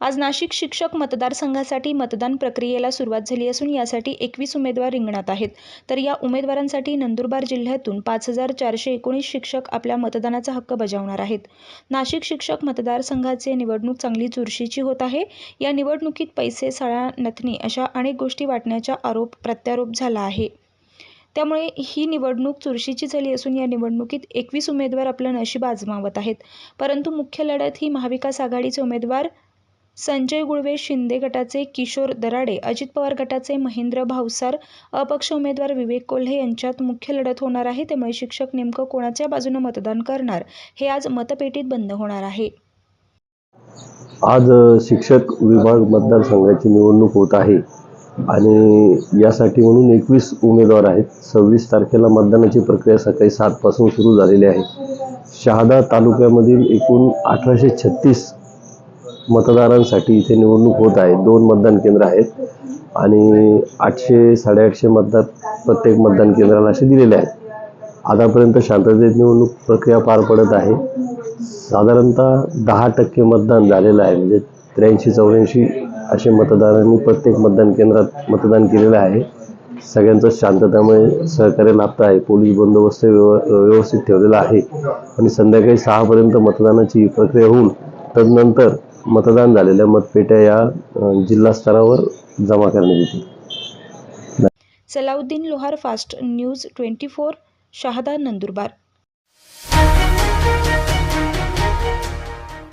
आज नाशिक शिक्षक मतदारसंघासाठी मतदान प्रक्रियेला सुरुवात झाली असून यासाठी एकवीस उमेदवार रिंगणात आहेत. तर या उमेदवारांसाठी नंदुरबार जिल्ह्यातून पाच हजार चारशे एकोणीस शिक्षक आपल्या मतदानाचा हक्क बजावणार आहेत. नाशिक शिक्षक मतदारसंघाचे निवडणूक चांगली चुरशीची होत आहे. या निवडणुकीत पैसे सळा नथनी अशा अनेक गोष्टी वाटण्याचा आरोप प्रत्यारोप झाला आहे. त्यामुळे ही निवडणूक चुरशीची झाली असून या निवडणुकीत एकवीस उमेदवार आपलं नशीब आजमावत आहेत. परंतु मुख्य लढत ही महाविकास आघाडीचे उमेदवार संजय गुळवे शिंदे गटाचे किशोर दराडे अजित पवार गटाचे महेंद्र भावसार अपक्ष उमेदवार विवेक कोल्हे यांच्यात मुख्य लढत होणार आहे. त्यामुळे शिक्षक नेमकं कोणाच्या बाजूनं मतदान करणार हे आज मतपेटीत बंद होणार आहे. आज शिक्षक विभाग मतदारसंघाची निवडणूक होत आहे आणि यासाठी म्हणून एकवीस उमेदवार आहेत. सव्वीस तारखेला मतदानाची प्रक्रिया सकाळी सातपासून सुरू झालेली आहे. शहादा तालुक्यामधील एकूण अठराशे छत्तीस मतदारांसाठी इथे निवडणूक होत आहे. दोन मतदान केंद्र आहेत आणि आठशे साडेआठशे मतदार प्रत्येक मतदान केंद्राला असे दिलेले आहेत. आतापर्यंत शांततेत निवडणूक प्रक्रिया पार पडत आहे. साधारणतः दहा टक्के मतदान झालेलं आहे. म्हणजे त्र्याऐंशी चौऱ्याऐंशी असे मतदारांनी प्रत्येक मतदान केंद्रात मतदान केलेलं आहे. सगळ्यांचं शांततामुळे सहकार्य लाभत आहे. पोलीस बंदोबस्त व्यव व्यवस्थित ठेवलेला आहे. आणि संध्याकाळी सहापर्यंत मतदानाची प्रक्रिया होऊन तदनंतर मतदान झालेल्या मतपेट्या या जिल्हा स्तरावर जमा करण्यात येतील. Salauddin Lohar fast news twenty four Shahada Nandurbar.